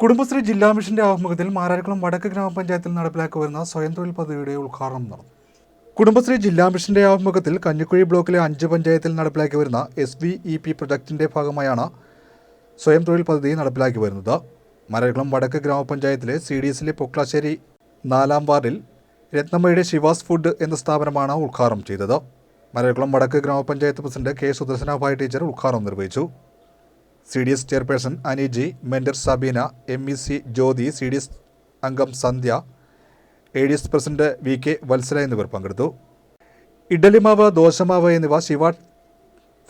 കുടുംബശ്രീ ജില്ലാ മിഷന്റെ ആഭിമുഖ്യത്തിൽ മാരാരിക്കുളം വടക്ക് ഗ്രാമപഞ്ചായത്തിൽ നടപ്പിലാക്കി വരുന്ന സ്വയം തൊഴിൽ പദ്ധതിയുടെ ഉദ്ഘാടനം നടന്നു. കുടുംബശ്രീ ജില്ലാ മിഷന്റെ ആഭിമുഖ്യത്തിൽ കഞ്ഞിക്കുഴി ബ്ലോക്കിലെ അഞ്ച് പഞ്ചായത്തിൽ നടപ്പിലാക്കി വരുന്ന എസ് വി ഇ പി പ്രൊജക്ടിന്റെ ഭാഗമായാണ് സ്വയം തൊഴിൽ പദ്ധതി നടപ്പിലാക്കി വരുന്നത്. മാരാരിക്കുളം വടക്ക് ഗ്രാമപഞ്ചായത്തിലെ സി ഡി എസിലെ പൊക്ലാശ്ശേരി നാലാം വാർഡിൽ രത്നമ്മയുടെ ശിവാസ് ഫുഡ് എന്ന സ്ഥാപനമാണ് ഉദ്ഘാടനം ചെയ്തത്. മാരാരിക്കുളം വടക്ക് ഗ്രാമപഞ്ചായത്ത് പ്രസിഡന്റ് കെ സുദർശനാഭായ് ടീച്ചർ ഉദ്ഘാടനം നിർവഹിച്ചു. C D S chairperson Aniji mentor Sabeena M E C Jyothi C D S അംഗം Sandhya A D S president V K Vatsala എന്നിവർ പങ്കെടുത്തു. ഇഡലിമാവ് ദോശമാവ് എന്നിവ ശിവ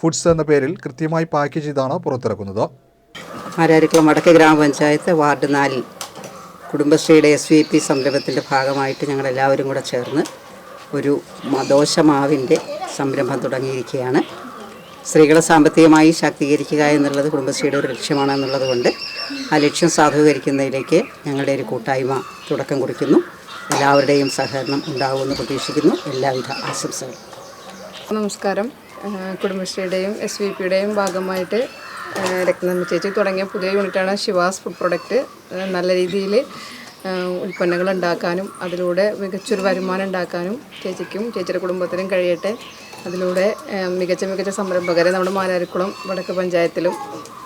ഫുഡ്സ് എന്ന പേരിൽ കൃത്യമായി പാക്ക് ചെയ്താണ് പുറത്തിറക്കുന്നത്. മാരാരിക്കുളം വടക്കേ ഗ്രാമപഞ്ചായത്ത് വാർഡ് നാലിൽ കുടുംബശ്രീയുടെ എസ് വി പി സംരംഭത്തിന്റെ ഭാഗമായിട്ട് ഞങ്ങളെല്ലാവരും കൂടെ ചേർന്ന് ഒരു ദോശമാവിന്റെ സംരംഭം തുടങ്ങിയിരിക്കുകയാണ്. സ്ത്രീകളെ സാമ്പത്തികമായി ശാക്തീകരിക്കുക എന്നുള്ളത് കുടുംബശ്രീയുടെ ഒരു ലക്ഷ്യമാണ് എന്നുള്ളതുകൊണ്ട് ആ ലക്ഷ്യം സാധൂകരിക്കുന്നതിലേക്ക് ഞങ്ങളുടെ ഒരു കൂട്ടായ്മ തുടക്കം കുറിക്കുന്നു. എല്ലാവരുടെയും സഹകരണം ഉണ്ടാകുമെന്ന് പ്രതീക്ഷിക്കുന്നു. എല്ലാവിധ ആശംസകളും. നമസ്കാരം. കുടുംബശ്രീയുടെയും എസ് വി പിയുടെയും ഭാഗമായിട്ട് രക്തനമ്മ ചേച്ചി തുടങ്ങിയ പുതിയ യൂണിറ്റാണ് ശിവാസ് ഫുഡ് പ്രൊഡക്റ്റ് നല്ല രീതിയിൽ ഉൽപ്പന്നങ്ങൾ ഉണ്ടാക്കാനും അതിലൂടെ മികച്ചൊരു വരുമാനം ഉണ്ടാക്കാനും ചേച്ചിക്കും ചേച്ചിയുടെ കുടുംബത്തിനും കഴിയട്ടെ. അതിലൂടെ മികച്ച മികച്ച സംരംഭകരെ നമ്മുടെ മാരാരിക്കുളം വടക്ക് പഞ്ചായത്തിലും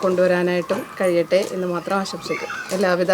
കൊണ്ടുവരാനായിട്ടും കഴിയട്ടെ എന്ന് മാത്രം ആശംസിക്കും എല്ലാവിധ